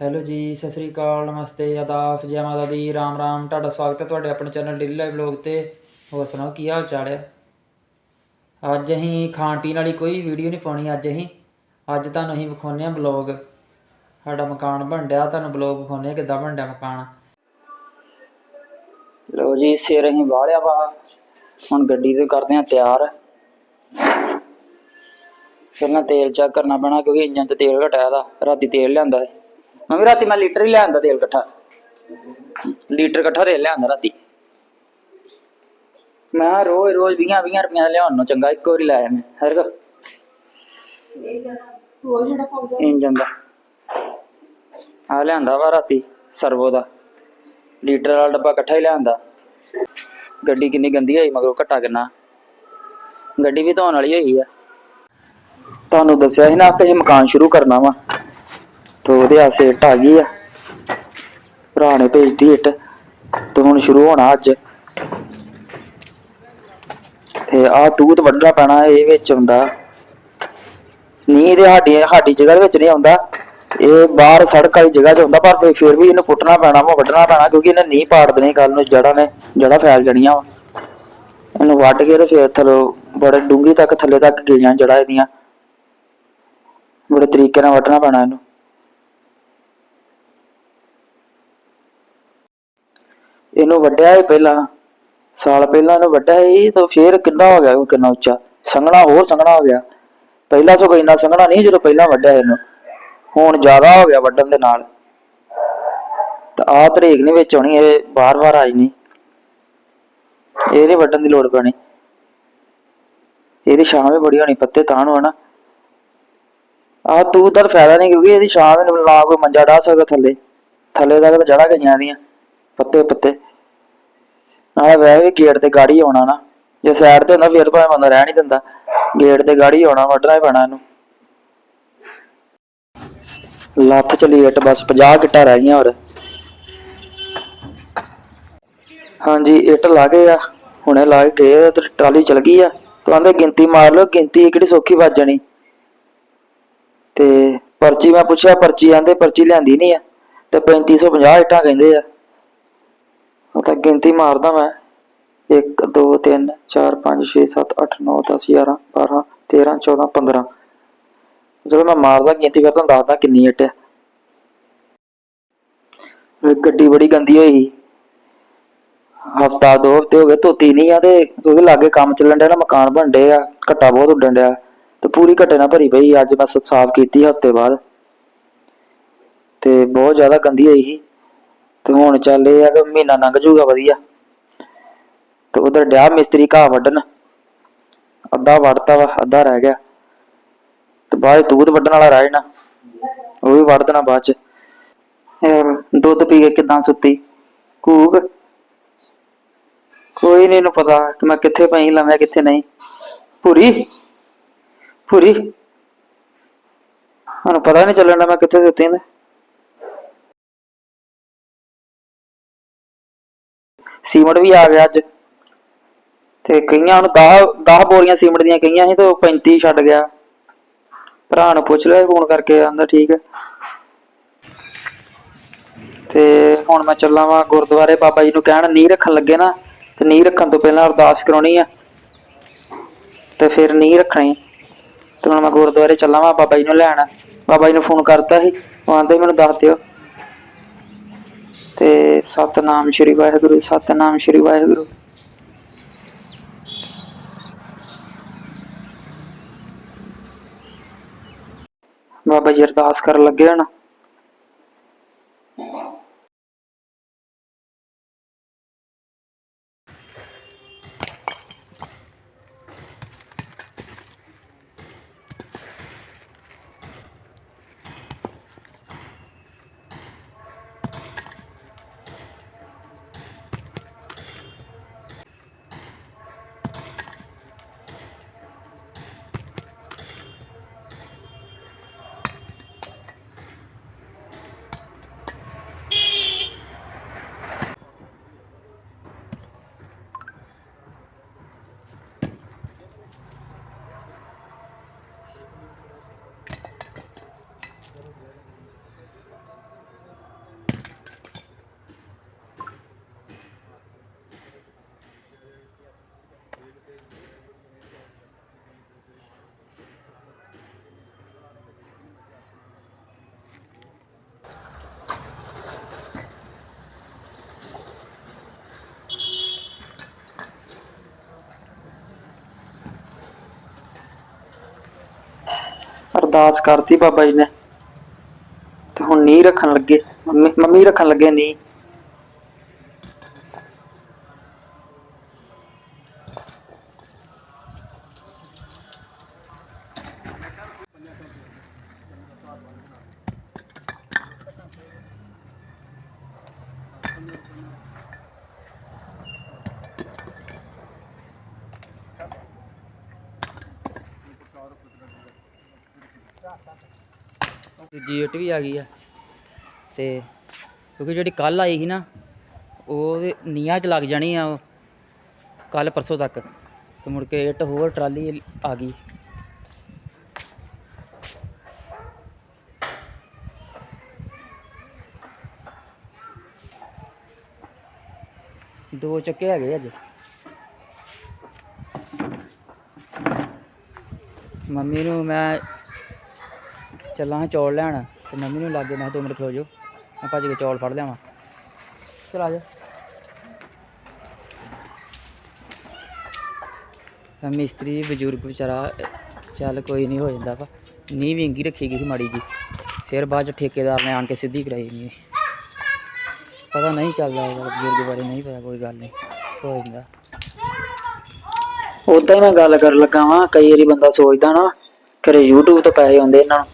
Hello ਜੀ, ਸਤਿ ਸ੍ਰੀ ਅਕਾਲ, ਨਮਸਤੇ, ਆਦਾਬ, ਜੈ ਮਾਤਾ ਦੀ, ਰਾਮ ਰਾਮ, ਤੁਹਾਡਾ ਸਵਾਗਤ ਹੈ ਤੁਹਾਡੇ ਆਪਣੇ ਚੈਨਲ ਡੇਲੀ ਲਾਈਵ ਬਲੌਗ ਤੇ। ਹੋਰ ਸੁਣਾਓ, ਕੀ ਹਾਲ ਚਾਲ ਹੈ? ਅੱਜ ਅਸੀਂ ਖਾਣ ਪੀਣ ਵਾਲੀ ਕੋਈ ਵੀਡੀਓ ਨਹੀਂ ਪਾਉਣੀ, ਅੱਜ ਅਸੀਂ, ਅੱਜ ਤੁਹਾਨੂੰ ਅਸੀਂ ਵਿਖਾਉਂਦੇ ਹਾਂ ਬਲੌਗ ਸਾਡਾ ਮਕਾਨ ਬਣ ਡਿਆ ਤੁਹਾਨੂੰ ਬਲੌਗ ਵਿਖਾਉਂਦੇ ਹਾਂ ਕਿੱਦਾਂ ਬਣ ਡਿਆ ਮਕਾਨ। ਲਓ ਜੀ, ਸਿਰ ਅਸੀਂ ਵਾਲਿਆ ਵਾ, ਹੁਣ ਗੱਡੀ ਤੇ ਕਰਦੇ ਹਾਂ ਤਿਆਰ। ਪਹਿਲਾਂ ਤੇਲ ਚੈੱਕ ਕਰਨਾ ਪੈਣਾ, ਕਿਉਂਕਿ ਇੰਜਨ 'ਚ ਤੇਲ ਘਟਾਇਆ ਦਾ ਰਾਤੀ ਤੇਲ ਲਿਆਂਦਾ ਹੈ ਮੈਂ ਵੀ ਰਾਤੀ ਮੈਂ ਲੀਟਰ ਹੀ ਲਿਆਂਦਾ ਤੇਲ ਇਕੱਠਾ। ਲੀਟਰ ਇਕੱਠਾ ਤੇਲ ਲਿਆਂਦਾ ਰਾਤੀ। ਮੈਂ ਕਿਹਾ ਰੋਜ਼ ਰੋਜ਼ 20 20 ਰੁਪਈਆ ਦਾ ਲਿਆਉਣ ਨੂੰ ਚੰਗਾ, ਇੱਕ ਵਾਰੀ ਲੈ ਆਵੇਂ ਹਰ ਕੋ ਇੰਜਨ ਦਾ ਆ ਲਿਆਂਦਾ ਵਾ ਰਾਤੀ, ਸਰਵੋ ਦਾ। ਲੀਟਰ ਵਾਲਾ ਡੱਬਾ ਇਕੱਠਾ ਹੀ ਲਿਆਂਦਾ। ਗੱਡੀ ਕਿੰਨੀ ਗੰਦੀ ਹੋਈ, ਮਗਰੋਂ ਘੱਟਾ ਕਿੰਨਾ। ਗੱਡੀ ਵੀ ਧੋਣ ਵਾਲੀ ਹੋਈ ਆ। ਤੁਹਾਨੂੰ ਦੱਸਿਆ ਸੀ ਨਾ ਆਪਾਂ ਇਹ ਮਕਾਨ ਸ਼ੁਰੂ ਕਰਨਾ ਵਾ। ਤੇ ਉਹਦੇ ਆਸੇ ਇੱਟ ਆ ਗਈ ਆ। ਭਰਾ ਨੇ ਭੇਜਤੀ ਇੱਟ ਤੇ ਹੁਣ ਸ਼ੁਰੂ ਹੋਣਾ ਅੱਜ। ਤੇ ਆ ਤੂਤ ਵੱਢਣਾ ਪੈਣਾ ਇਹ ਵਿੱਚ ਆਉਂਦਾ ਨਹੀਂ ਇਹਦੇ ਸਾਡੀ ਸਾਡੀ ਜਗ੍ਹਾ ਦੇ ਵਿੱਚ ਨਹੀਂ ਆਉਂਦਾ। ਇਹ ਬਾਹਰ ਸੜਕ ਵਾਲੀ ਜਗ੍ਹਾ 'ਚ ਹੁੰਦਾ, ਪਰ ਫਿਰ- ਵੀ ਇਹਨੂੰ ਪੁੱਟਣਾ ਪੈਣਾ ਵਾ ਵੱਢਣਾ ਪੈਣਾ, ਕਿਉਂਕਿ ਇਹਨੇ ਨਹੀਂ ਪਾੜ ਦੇਣੀ ਕੱਲ ਨੂੰ, ਜੜ੍ਹਾਂ ਨੇ, ਜੜ੍ਹਾਂ ਫੈਲ ਜਾਣੀਆਂ ਵਾ। ਇਹਨੂੰ ਵੱਢ ਕੇ ਤੇ ਫਿਰ ਥੱਲੋਂ ਬੜੇ ਡੂੰਘੀ ਤੱਕ, ਥੱਲੇ ਤੱਕ ਗਈਆਂ ਜੜ੍ਹਾਂ ਇਹਦੀਆਂ। ਬੜੇ ਤਰੀਕੇ ਨਾਲ ਵੱਢਣਾ ਪੈਣਾ ਇਹਨੂੰ। ਇਹਨੂੰ ਵੱਡਿਆ ਇਹ ਪਹਿਲਾਂ, ਸਾਲ ਪਹਿਲਾਂ ਇਹਨੂੰ ਵੱਢਿਆ ਇਹ ਤਾਂ ਫੇਰ ਕਿੰਨਾ ਹੋ ਗਿਆ ਕਿੰਨਾ ਉੱਚਾ? ਸੰਘਣਾ, ਹੋਰ ਸੰਘਣਾ ਹੋ ਗਿਆ। ਪਹਿਲਾਂ ਸਗੋਂ ਇੰਨਾ ਸੰਘਣਾ ਨਹੀਂ ਜਦੋਂ ਪਹਿਲਾਂ ਵੱਢਿਆ ਇਹਨੂੰ। ਹੁਣ ਜ਼ਿਆਦਾ ਹੋ ਗਿਆ ਵੱਢਣ ਦੇ ਨਾਲ। ਤਾਂ ਆਹ ਤਰੀਕ ਨਹੀਂ ਵਿੱਚ ਆਉਣੀ, ਇਹ ਬਾਰ-ਬਾਰ ਆਈ ਨਹੀਂ ਇਹਦੇ ਵੱਢਣ ਦੀ ਲੋੜ ਪੈਣੀ। ਇਹਦੀ ਛਾਂ ਵੀ ਬੜੀ ਹੋਣੀ, ਪੱਤੇ ਤਾਂ ਨੂੰ ਹਨਾ। ਆਹ ਤੂੰ ਤਾਂ ਫਾਇਦਾ ਨਹੀਂ ਕਿਉਂਕਿ ਇਹਦੀ ਛਾਂ ਵੀ ਨਾ ਕੋਈ ਮੰਜਾ ਢਾ ਸਕਦਾ ਥੱਲੇ। ਥੱਲੇ ਤੱਕ ਤਾਂ ਜੜਾ ਗਈਆਂ ਦੀਆਂ ਪੱਤੇ ਪੱਤੇ ਨਾਲੇ ਵੈ ਵੀ ਗੇਟ ਤੇ ਗਾੜੀ ਆਉਣਾ ਨਾ। ਜੇ ਸਾਈਡ ਤੇ ਹੁੰਦਾ ਫਿਰ ਭਾਵੇਂ ਬੰਦਾ ਰਹਿ ਨਹੀਂ ਦਿੰਦਾ। ਗੇਟ ਤੇ ਗਾੜੀ ਆਉਣਾ, ਵੱਢਣਾ ਹੀ ਪੈਣਾ ਇਹਨੂੰ। ਲੱਥ ਚਲੀ ਇੱਟ, ਬਸ 50 ਕਿੱਟਾਂ ਰਹਿ ਗਈਆਂ ਹੋਰ। ਹਾਂਜੀ, ਇੱਟ ਲਾ ਗਏ ਆ। ਹੁਣੇ ਲਾ ਕੇ ਗਏ ਤੇ ਟਰਾਲੀ ਚਲ ਗਈ ਆ। ਤੂੰ ਆਂਦੇ ਗਿਣਤੀ ਮਾਰ ਲਓ, ਗਿਣਤੀ ਕਿਹੜੀ ਸੌਖੀ ਵੱਜਣੀ ਤੇ ਪਰਚੀ ਮੈਂ ਪੁੱਛਿਆ, ਪਰਚੀ ਆਂਦੇ ਪਰਚੀ ਲਿਆਂਦੀ ਨਹੀਂ ਆ। ਤੇ 3550 ਇੱਟਾਂ ਕਹਿੰਦੇ ਆ। ਗਿਣਤੀ ਮਾਰਦਾ ਮੈਂ। 1 2 3 4 5 6 7 8 9 10 11 12 13 14 15 ਜਦੋਂ ਮੈਂ ਮਾਰਦਾ, ਗਿਣਤੀ ਫਿਰ ਤੁਹਾਨੂੰ ਦੱਸਦਾ ਕਿੰਨੀ ਇੱਟ ਆ ਗੱਡੀ ਬੜੀ ਗੰਦੀ ਹੋਈ ਹਫਤਾ ਦੋ ਹਫ਼ਤੇ ਹੋ ਗਏ, ਧੋਤੀ ਨਹੀਂ ਆ ਤੇ ਕਿਉਂਕਿ ਲਾਗੇ ਕੰਮ ਚੱਲਣ ਡਿਆ ਨਾ, ਮਕਾਨ ਬਣ ਡੇ ਆ, ਘੱਟਾ ਬਹੁਤ ਉੱਡਣ ਡਿਆ। ਤੇ ਪੂਰੀ ਘੱਟੇ ਨਾਲ ਭਰੀ ਪਈ ਅੱਜ ਮੈਂ ਸਾਫ਼ ਕੀਤੀ ਹਫ਼ਤੇ ਬਾਅਦ। ਤੇ ਬਹੁਤ ਜ਼ਿਆਦਾ ਗੰਦੀ ਹੋਈ ਸੀ। ਤੇ ਹੁਣ ਚੱਲ ਇਹ ਆ ਕਿ ਮਹੀਨਾ ਲੰਘ ਜਾਊਗਾ ਵਧੀਆ। ਤੇ ਉਧਰ ਡਿਆ ਮਿਸਤਰੀ ਘਾਹ ਵੱਢਣ। ਅੱਧਾ ਵੱਢਤਾ ਵਾ ਅੱਧਾ ਰਹਿ ਗਿਆ। ਤੇ ਬਾਅਦ ਤੂਤ ਵੱਢਣ ਵਾਲਾ ਰਹਿ ਜਾਣਾ। ਉਹ ਵੀ ਵੱਢ ਦੇਣਾ ਬਾਅਦ ਚ। ਇਹ ਦੁੱਧ ਪੀ ਕੇ ਕਿਦਾਂ ਸੁੱਤੀ? ਕੂਕ ਕੋਈ ਨਹੀਂ ਨੂੰ ਪਤਾ ਕਿ ਮੈਂ ਕਿੱਥੇ ਪਈ ਲਵਾਂ ਕਿੱਥੇ ਨਹੀਂ। ਪੂਰੀ ਪੂਰੀ ਮੈਨੂੰ ਪਤਾ ਨਹੀਂ ਚੱਲਣ ਮੈਂ ਕਿੱਥੇ ਸੁੱਤੀ ਨੇ ਸੀਮਟ ਵੀ ਆ ਗਿਆ ਅੱਜ। ਤੇ ਕਈਆਂ ਨੂੰ 10 10 ਬੋਰੀਆਂ ਸੀਮਟ ਦੀਆਂ ਕਈਆਂ ਸੀ ਤੇ ਉਹ 35 ਛੱਡ ਗਿਆ। ਭਰਾ ਨੂੰ ਪੁੱਛ ਲਿਆ ਫੋਨ ਕਰਕੇ ਆਂਦਾ ਠੀਕ ਹੈ। ਤੇ ਹੁਣ ਮੈਂ ਚੱਲਾਂ ਵਾਂ ਗੁਰਦੁਆਰੇ, ਬਾਬਾ ਜੀ ਨੂੰ ਕਹਿਣ ਨੀ ਰੱਖਣ ਲੱਗੇ ਨਾ, ਤੇ ਨੀਂਹ ਰੱਖਣ ਤੋਂ ਪਹਿਲਾਂ ਅਰਦਾਸ ਕਰਾਉਣੀ ਆ। ਤੇ ਫਿਰ ਨੀਂਹ ਰੱਖਣੀ। ਤੇ ਹੁਣ ਮੈਂ ਗੁਰਦੁਆਰੇ ਚੱਲਾਂ ਵਾਂ, ਬਾਬਾ ਜੀ ਨੂੰ ਲੈਣ। ਬਾਬਾ ਜੀ ਨੂੰ ਫੋਨ ਕਰਤਾ ਸੀ, ਉਹ ਆਂਦੇ ਮੈਨੂੰ ਦੱਸ ਦਿਓ। ਤੇ ਸਤਨਾਮ ਸ਼੍ਰੀ ਵਾਹਿਗੁਰੂ ਸਤਨਾਮ ਸ਼੍ਰੀ ਵਾਹਿਗੁਰੂ। ਬਾਬਾ ਜੀ ਅਰਦਾਸ ਕਰਨ ਲੱਗੇ ਹਨ। ਅਰਦਾਸ ਕਰਤੀ ਬਾਬਾ ਜੀ ਨੇ। ਤੇ ਹੁਣ ਨੀ ਰੱਖਣ ਲੱਗੇ। ਮੰਮੀ ਮੰਮੀ ਰੱਖਣ ਲੱਗੇ ਨੀ ਦੂਜੀ ਇੱਟ ਵੀ ਆ ਗਈ ਆ। ਤੇ ਕਿਉਂਕਿ ਜਿਹੜੀ ਕੱਲ ਆਈ ਸੀ ਨਾ ਉਹ ਨੀਹਾਂ 'ਚ ਲੱਗ ਜਾਣੀ ਆ ਕੱਲ ਪਰਸੋਂ ਤੱਕ। ਤੇ ਮੁੜ ਕੇ ਇੱਟ ਹੋਰ ਟਰਾਲੀ ਆ ਗਈ। ਦੋ ਚੱਕੇ ਹੈਗੇ ਅੱਜ। ਮੰਮੀ ਨੂੰ ਮੈਂ ਚੱਲਾਂ ਹਾਂ ਚੌਲ ਲੈਣ ਤੇ ਮੰਮੀ ਨੂੰ ਲੱਗੇ, ਮੈਂ ਕਿਹਾ ਦੋ ਮਿੰਟ ਖਲੋ ਜਾਓ। ਮੈਂ ਭੱਜ ਕੇ ਚੌਲ ਫੜ ਲਿਆਵਾਂ। ਚਲ ਆ ਜਾ। ਮਿਸਤਰੀ ਬਜ਼ੁਰਗ ਵਿਚਾਰਾ, ਚੱਲ ਕੋਈ ਨਹੀਂ, ਹੋ ਜਾਂਦਾ ਵਾ। ਨੀ ਵਿੰਗੀ ਰੱਖੀ ਗਈ ਸੀ ਮਾੜੀ ਜੀ। ਫਿਰ ਬਾਅਦ ਚ ਠੇਕੇਦਾਰ ਨੇ ਆਣ ਕੇ ਸਿੱਧੀ ਕਰਾਈ ਨਹੀਂ। ਪਤਾ ਨਹੀਂ ਚੱਲਦਾ ਇਹਦਾ, ਬਜ਼ੁਰਗ ਬਾਰੇ ਨਹੀਂ ਪਤਾ, ਕੋਈ ਗੱਲ ਨਹੀਂ। ਹੋ ਜਾਂਦਾ। ਉਦਾਂ ਹੀ ਮੈਂ ਗੱਲ ਕਰਨ ਲੱਗਾ ਵਾਂ, ਕਈ ਵਾਰੀ ਬੰਦਾ ਸੋਚਦਾ ਨਾ, ਘਰੇ YouTube ਤੋਂ ਪੈਸੇ ਆਉਂਦੇ ਇਹਨਾਂ ਨੂੰ।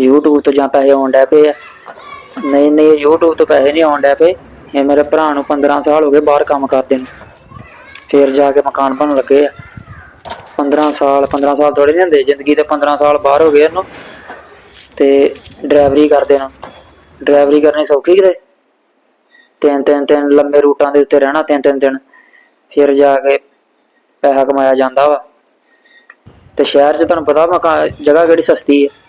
YouTube ਤੋਂ ਜਾਂ ਪੈਸੇ ਆਉਣ ਡੈ ਪਏ ਆ। ਨਹੀਂ ਨਹੀਂ, YouTube ਤੋਂ ਪੈਸੇ ਨਹੀਂ ਆਉਣ ਡੈ ਪਏ। ਇਹ ਮੇਰੇ ਭਰਾ ਨੂੰ 15 ਸਾਲ ਹੋ ਗਏ ਬਾਹਰ ਕੰਮ ਕਰਦੇ ਨੂੰ। ਫੇਰ ਜਾ ਕੇ ਮਕਾਨ ਬਣਨ ਲੱਗੇ ਆ। 15 ਸਾਲ 15 ਸਾਲ ਥੋੜੇ ਨਹੀਂ ਹੁੰਦੇ ਜ਼ਿੰਦਗੀ ਦੇ 15 ਸਾਲ ਬਾਹਰ ਹੋ ਗਏ ਇਹਨੂੰ। ਤੇ ਡਰਾਈਵਰੀ ਕਰਦੇ ਨੂੰ। ਡਰਾਈਵਰੀ ਕਰਨੀ ਸੌਖੀ ਕਿਤੇ? ਤਿੰਨ ਤਿੰਨ ਤਿੰਨ ਲੰਮੇ ਰੂਟਾਂ ਦੇ ਉੱਤੇ ਰਹਿਣਾ ਤਿੰਨ ਤਿੰਨ ਦਿਨ। ਫਿਰ ਜਾ ਕੇ ਪੈਸਾ ਕਮਾਇਆ ਜਾਂਦਾ ਵਾ। ਤੇ ਸ਼ਹਿਰ 'ਚ ਤੁਹਾਨੂੰ ਪਤਾ ਮਕਾ ਜਗ੍ਹਾ ਕਿਹੜੀ ਸਸਤੀ ਹੈ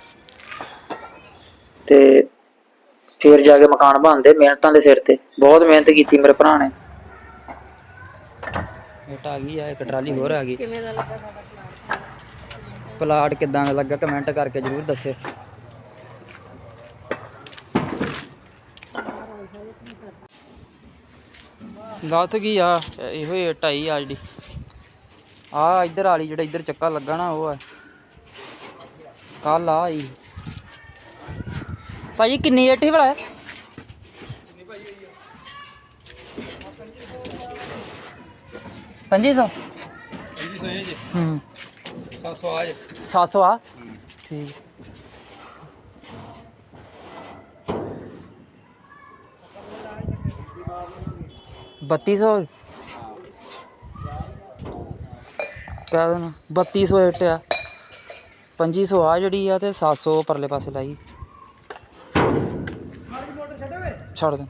ਤੇ ਫਿਰ ਜਾ ਕੇ ਮਕਾਨ ਬਣਦੇ, ਮਿਹਨਤਾਂ ਦੇ ਸਿਰ ਤੇ। ਬਹੁਤ ਮਿਹਨਤ ਕੀਤੀ ਮੇਰੇ ਭਰਾ ਨੇ। ਇੱਟ ਆ ਗਈ ਆ, ਇੱਕ ਟਰਾਲੀ ਹੋਰ ਆ ਗਈ। ਕਿਵੇਂ ਦਾ ਲੱਗਾ ਸਾਡਾ ਪਲਾਟ ਕਿਦਾਂ ਦਾ ਲੱਗਾ ਕਮੈਂਟ ਕਰਕੇ ਜਰੂਰ ਦੱਸਿਓ। ਲੱਥ ਗਈ ਆ? ਇਹੋ ਹੀ ਢਾਈ ਆ ਜਿਹੜੀ। ਆ ਇੱਧਰ ਵਾਲੀ ਜਿਹੜਾ ਇੱਧਰ ਚੱਕਾ ਲੱਗਾ ਨਾ, ਉਹ ਆ। ਕੱਲ ਆ ਆਈ। ਭਾਜੀ ਕਿੰਨੀ ਹੀ ਭਲਾ ਪੰਜੀ ਸੌ? ਹੂੰ 700 ਆ ਠੀਕ ਬੱਤੀ ਸੌ ਕਹਿ ਦੇਣਾ 3200 ਇੱਟ ਆ। 2500 ਆ ਜਿਹੜੀ ਆ ਤੇ 700 ਪਰਲੇ ਪਾਸੇ ਲਾਈ। ਛੱਡ ਦੇ।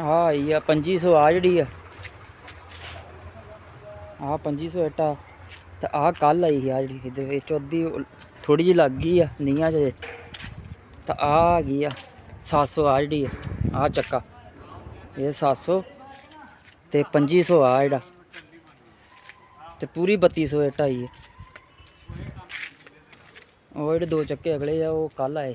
ਆ ਆਈ ਆ 2500 ਆ ਜਿਹੜੀ ਆ। ਆ 2500 ਇੱਟ ਤੇ ਆ ਕੱਲ ਆਈ ਆ ਜਿਹੜੀ ਇਧਰ ਵਿੱਚ ਅੱਧੀ ਥੋੜੀ ਜਿਹੀ ਲੱਗ ਗਈ ਆ ਨੀਆਂ ਚ ਤਾਂ ਆ ਆ ਗਈ ਆ 700 ਆ ਜਿਹੜੀ ਆ ਆ ਚੱਕਾ। ਇਹ 700 ਤੇ 2500 ਆ ਜਿਹੜਾ। ਤੇ ਪੂਰੀ 3200 ਇੱਟ ਆਈ ਹੈ ਉਹ ਜਿਹੜੇ ਦੋ ਚੱਕੇ ਅਗਲੇ ਆ ਉਹ ਕੱਲ੍ਹ ਆਏ।